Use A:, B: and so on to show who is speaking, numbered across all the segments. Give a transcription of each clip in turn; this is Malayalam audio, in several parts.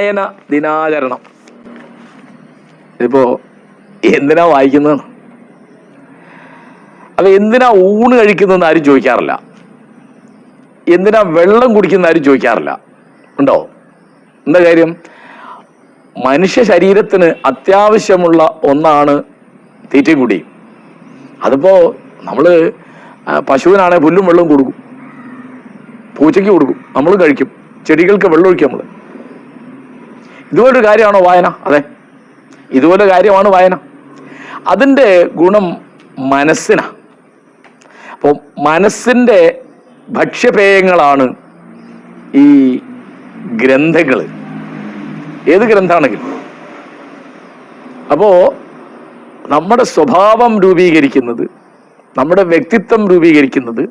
A: വായന ദിനാചരണം. ഇപ്പോ എന്തിനാ വായിക്കുന്നതാണ് അപ്പൊ എന്തിനാ ഊണ് കഴിക്കുന്നതെന്ന് ആരും ചോദിക്കാറില്ല. എന്തിനാ വെള്ളം കുടിക്കുന്ന ആരും ചോദിക്കാറില്ല. ഉണ്ടോ? എന്താ കാര്യം? മനുഷ്യ ശരീരത്തിന് അത്യാവശ്യമുള്ള ഒന്നാണ് തീറ്റയും കുടി അതിപ്പോ നമ്മൾ പശുവിനാണെങ്കിൽ പുല്ലും വെള്ളവും കൊടുക്കും. പൂച്ചയ്ക്ക് കൊടുക്കും. നമ്മൾ കഴിക്കും. ചെടികൾക്ക് വെള്ളം ഒഴിക്കും നമ്മൾ ഇതുപോലൊരു കാര്യമാണോ വായന? അതെ. ഇതുപോലെ കാര്യമാണ് വായന. അതിന്റെ ഗുണം മനസ്സിനാ. അപ്പോൾ മനസ്സിന്റെ ഭക്ഷ്യപേയങ്ങളാണ് ഈ ഗ്രന്ഥങ്ങൾ ഏത് ഗ്രന്ഥമാണെങ്കിലും അപ്പോൾ നമ്മുടെ സ്വഭാവം രൂപീകരിക്കുന്നത് നമ്മുടെ വ്യക്തിത്വം രൂപീകരിക്കുന്നത്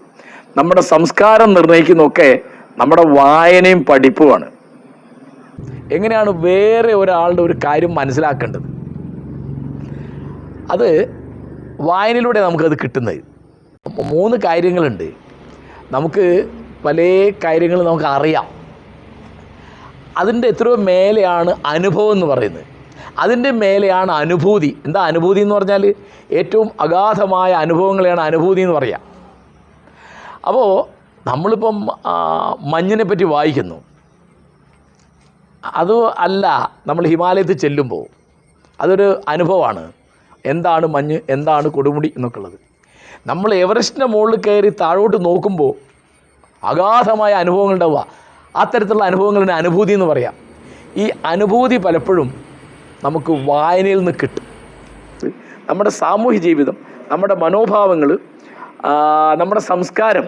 A: നമ്മുടെ സംസ്കാരം നിർണയിക്കുന്നതൊക്കെ നമ്മുടെ വായനയും പഠിപ്പുമാണ്. എങ്ങനെയാണ് വേറെ ഒരാളുടെ ഒരു കാര്യം മനസ്സിലാക്കേണ്ടത്? അത് വായനയിലൂടെ നമുക്കത് കിട്ടുന്നത്. മൂന്ന് കാര്യങ്ങളുണ്ട്. നമുക്ക് പല കാര്യങ്ങൾ നമുക്ക് അറിയാം. അതിന്റെ എത്രയോ മേലെയാണ് അനുഭവം എന്ന് പറയുന്നത്. അതിന്റെ മേലെയാണ് അനുഭൂതി. എന്താ അനുഭൂതി എന്ന് പറഞ്ഞാൽ ഏറ്റവും അഗാധമായ അനുഭവങ്ങളെയാണ് അനുഭൂതി എന്ന് പറയുക അപ്പോൾ നമ്മളിപ്പം മഞ്ഞിനെ പറ്റി വായിക്കുന്നു. അത് അല്ല നമ്മൾ ഹിമാലയത്തിൽ ചെല്ലുമ്പോൾ അതൊരു അനുഭവമാണ്. എന്താണ് മഞ്ഞ് എന്താണ് കൊടുമുടി എന്നൊക്കെ ഉള്ളത് നമ്മൾ എവറസ്റ്റിന്റെ മുകളിൽ കയറി താഴോട്ട് നോക്കുമ്പോൾ അഗാധമായ അനുഭവങ്ങൾ ഉണ്ടാവുക. അത്തരത്തിലുള്ള അനുഭവങ്ങളുടെ അനുഭൂതി എന്ന് പറയാം. ഈ അനുഭൂതി പലപ്പോഴും നമുക്ക് വായനയിൽ നിന്ന് കിട്ടും. നമ്മുടെ സാമൂഹ്യ ജീവിതം നമ്മുടെ മനോഭാവങ്ങൾ നമ്മുടെ സംസ്കാരം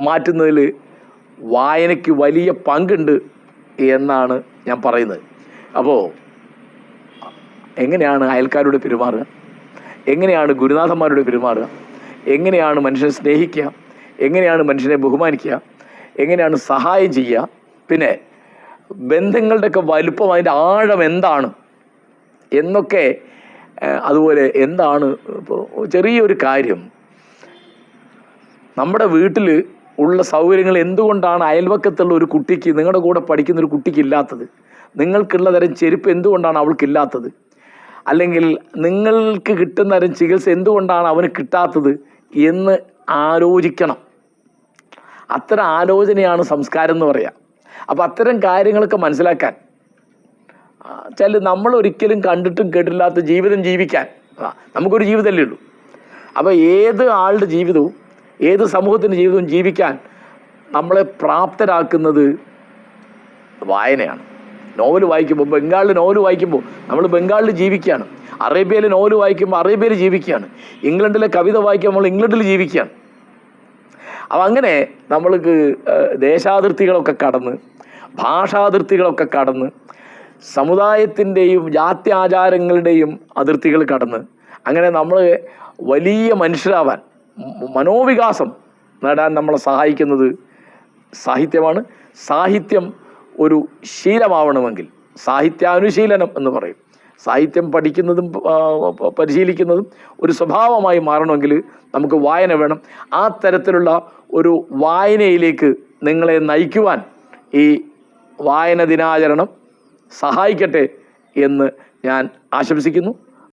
A: മാറ്റുന്നതിൽ വായനയ്ക്ക് വലിയ പങ്കുണ്ട് എന്നാണ് ഞാൻ പറയുന്നത്. അപ്പോൾ എങ്ങനെയാണ് അയൽക്കാരോട് പെരുമാറുക? എങ്ങനെയാണ് ഗുരുനാഥന്മാരോട് പെരുമാറുക? എങ്ങനെയാണ് മനുഷ്യനെ സ്നേഹിക്കുക? എങ്ങനെയാണ് മനുഷ്യനെ ബഹുമാനിക്കുക? എങ്ങനെയാണ് സഹായം ചെയ്യുക? പിന്നെ ബന്ധങ്ങളുടെയൊക്കെ വലുപ്പം അതിന്റെ ആഴം എന്താണ്? എന്നൊക്കെ അതുപോലെ എന്താണ് ഇപ്പോൾ ചെറിയൊരു കാര്യം. നമ്മുടെ വീട്ടിൽ ഉള്ള സൗകര്യങ്ങൾ എന്തുകൊണ്ടാണ് അയൽവക്കത്തുള്ള ഒരു കുട്ടിക്ക് നിങ്ങളുടെ കൂടെ പഠിക്കുന്ന ഒരു കുട്ടിക്ക് ഇല്ലാത്തത്? നിങ്ങൾക്കുള്ള തരം ചെരുപ്പ് എന്തുകൊണ്ടാണ് അവൾക്കില്ലാത്തത് അല്ലെങ്കിൽ നിങ്ങൾക്ക് കിട്ടുന്ന തരം ചികിത്സ എന്തുകൊണ്ടാണ് അവന് കിട്ടാത്തത് എന്ന് ആലോചിക്കണം. അത്തരം ആലോചനയാണ് സംസ്കാരം എന്ന് പറയാം. അപ്പം അത്തരം കാര്യങ്ങളൊക്കെ മനസ്സിലാക്കാൻ. ചില നമ്മൾ ഒരിക്കലും കണ്ടിട്ടും കേട്ടില്ലാത്ത ജീവിതം ജീവിക്കാൻ. നമുക്കൊരു ജീവിതമല്ലേ ഉള്ളൂ. അപ്പോൾ ഏത് ആളുടെ ജീവിതവും ഏത് സമൂഹത്തിന്റെ ജീവിതവും ജീവിക്കാൻ നമ്മളെ പ്രാപ്തരാക്കുന്നത് വായനയാണ്. നോവൽ വായിക്കുമ്പോൾ ബംഗാളിൽ നോവൽ വായിക്കുമ്പോൾ നമ്മൾ ബംഗാളിൽ ജീവിക്കുകയാണ്. അറേബ്യയിൽ നോവൽ വായിക്കുമ്പോൾ അറേബ്യയിൽ ജീവിക്കുകയാണ്. ഇംഗ്ലണ്ടിലെ കവിത വായിക്കുമ്പോൾ നമ്മൾ ഇംഗ്ലണ്ടിൽ ജീവിക്കുകയാണ്. അപ്പം അങ്ങനെ നമ്മൾക്ക് ദേശാതിർത്തികളൊക്കെ കടന്ന് ഭാഷാതിർത്തികളൊക്കെ കടന്ന് സമുദായത്തിന്റെയും ജാത്യാചാരങ്ങളുടെയും അതിർത്തികൾ കടന്ന് അങ്ങനെ നമ്മൾ വലിയ മനുഷ്യരാവാൻ മനോവികാസം നേടാൻ നമ്മളെ സഹായിക്കുന്നത് സാഹിത്യമാണ്. സാഹിത്യം ഒരു ശീലമാവണമെങ്കിൽ സാഹിത്യാനുശീലനം എന്ന് പറയും. സാഹിത്യം പഠിക്കുന്നതും പരിശീലിക്കുന്നതും ഒരു സ്വഭാവമായി മാറണമെങ്കിൽ നമുക്ക് വായന വേണം. ആ തരത്തിലുള്ള ഒരു വായനയിലേക്ക് നിങ്ങളെ നയിക്കുവാൻ ഈ വായന ദിനാചരണം സഹായിക്കട്ടെ എന്ന് ഞാൻ ആശംസിക്കുന്നു.